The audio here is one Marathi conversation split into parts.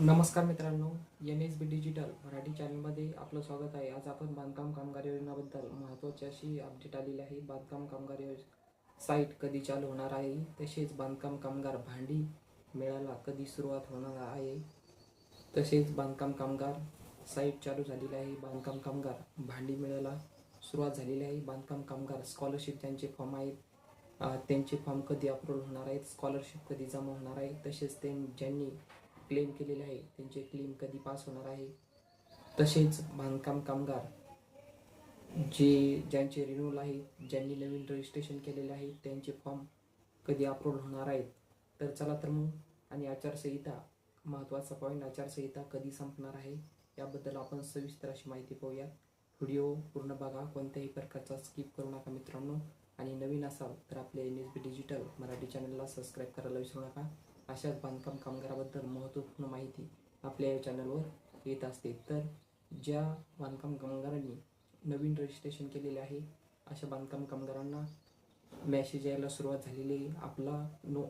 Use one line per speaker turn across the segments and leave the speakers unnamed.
नमस्कार मित्रांनो N S B digital Marathi चॅनलमध्ये आपलं स्वागत आहे. आज आपण बांधकाम कामगार योजनाबद्दल महत्त्वाची अशी अपडेट आलेली आहे. बांधकाम कामगार योज साईट कधी चालू होणार आहे? तसेच बांधकाम कामगार भांडी मेळाला कधी सुरुवात होणार आहे? तसेच बांधकाम कामगार साईट चालू झालेली आहे. बांधकाम कामगार भांडी मेळाला सुरुवात झालेली आहे. बांधकाम कामगार स्कॉलरशिप त्यांचे फॉर्म आहेत. त्यांचे फॉर्म कधी अप्रूव्ह होणार आहेत? स्कॉलरशिप कधी जमा होणार आहे? तसेच ते ज्यांनी क्लेम केलेले आहे. त्यांचे क्लेम कधी पास होणार आहे? तसेच बांधकाम कामगार जे ज्यांचे रिन्यूअल आहे ज्यांनी नवीन रजिस्ट्रेशन केलेले आहे त्यांचे फॉर्म कधी अप्रूव्ह होणार आहेत? तर चला तर मग आणि आचारसंहिता महत्त्वाचा पॉईंट आचारसंहिता कधी संपणार आहे? याबद्दल आपण सविस्तर अशी माहिती पाहूया व्हिडिओ पूर्ण बघा कोणत्याही प्रकारचा स्किप करू नका मित्रांनो. आणि नवीन असाल तर आपल्या N S B digital Marathi चॅनलला सबस्क्राईब करायला विसरू नका. अशाच बांधकाम कामगाराबद्दल महत्त्वपूर्ण माहिती आपल्या या चॅनलवर येत असते. तर ज्या बांधकाम कामगारांनी नवीन रजिस्ट्रेशन केलेले आहे अशा बांधकाम कामगारांना मॅसेज यायला सुरुवात झालेली आहे. आपला नो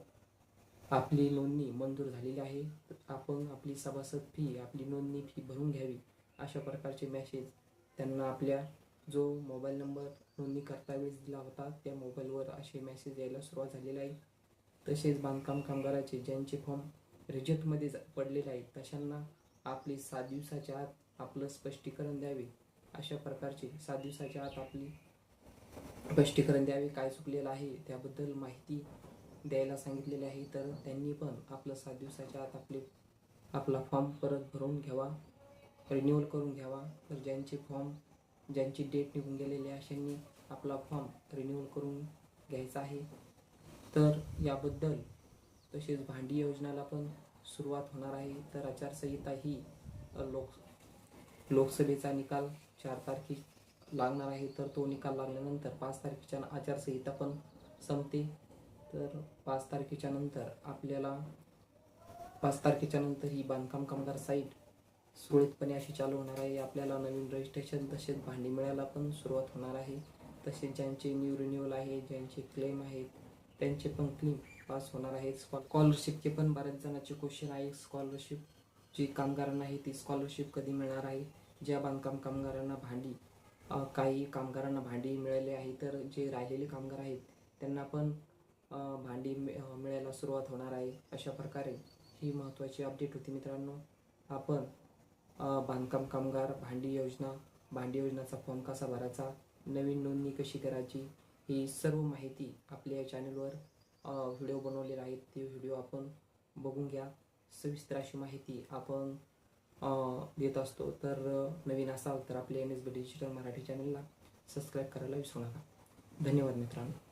आपली नोंदणी मंजूर झालेली आहे. आपण आपली सभासद फी आपली नोंदणी फी भरून घ्यावी अशा प्रकारचे मॅसेज त्यांना आपल्या जो मोबाईल नंबर नोंदणी करता वेळेस दिला होता त्या मोबाईलवर असे मॅसेज यायला सुरुवात झालेला आहे. तसेच बांधकाम कामगाराचे ज्यांचे फॉर्म रिजेक्टमध्ये जा- पडलेले आहेत तशांना आपली सात दिवसाच्या आत आपलं स्पष्टीकरण द्यावे. अशा प्रकारचे सात दिवसाच्या आत आपली स्पष्टीकरण द्यावे. काय चुकलेलं आहे त्याबद्दल माहिती द्यायला सांगितलेली आहे तर त्यांनी पण आपलं सात दिवसाच्या आत आपले आपला फॉर्म परत भरून घ्यावा. रिन्यूअल करून घ्यावा. तर ज्यांचे फॉर्म ज्यांची डेट निघून गेलेली आहे अशांनी आपला फॉर्म रिन्यूअल करून घ्यायचा आहे. तर याबद्दल तसेच भांडी योजनाला पण सुरुवात होणार आहे. तर आचारसंहिता ही लोक लोकसभेचा निकाल चार तारखे लागणार आहे. तर तो निकाल लागल्यानंतर पाच तारखेच्या आचारसंहिता पण संपते. तर पाच तारखेच्या नंतर आपल्याला पाच तारखेच्या नंतर ही बांधकाम कामगार साईट सुरळीतपणे अशी चालू होणार आहे. आपल्याला नवीन रजिस्ट्रेशन तसेच भांडी मिळायला पण सुरुवात होणार आहे. तसेच ज्यांचे न्यू रिन्यूअल आहे ज्यांचे क्लेम आहेत त्यांचे पण क्लेम पास होणार आहेत. स्कॉलरशिपचे पण बऱ्याच जणांचे क्वेश्चन आहे स्कॉलरशिप जी कामगारांना आहे ती स्कॉलरशिप कधी मिळणार आहे? ज्या बांधकाम कामगारांना भांडी काही कामगारांना भांडी मिळाले आहे तर जे राहिलेले कामगार आहेत त्यांना पण भांडी मिळायला सुरुवात होणार आहे. अशा प्रकारे ही महत्त्वाची अपडेट होती मित्रांनो. आपण बांधकाम कामगार भांडी योजना भांडी योजनाचा फॉर्म कसा भरायचा? नवीन नोंदणी कशी करायची? ही सर्व माहिती आपल्या या चॅनलवर व्हिडिओ बनवलेला आहे ते व्हिडिओ आपण बघून घ्या. सविस्तर अशी माहिती आपण देत असतो. तर नवीन असाल तर आपल्या N S B digital Marathi चॅनलला सबस्क्राईब करायला विसरू नका. धन्यवाद मित्रांनो.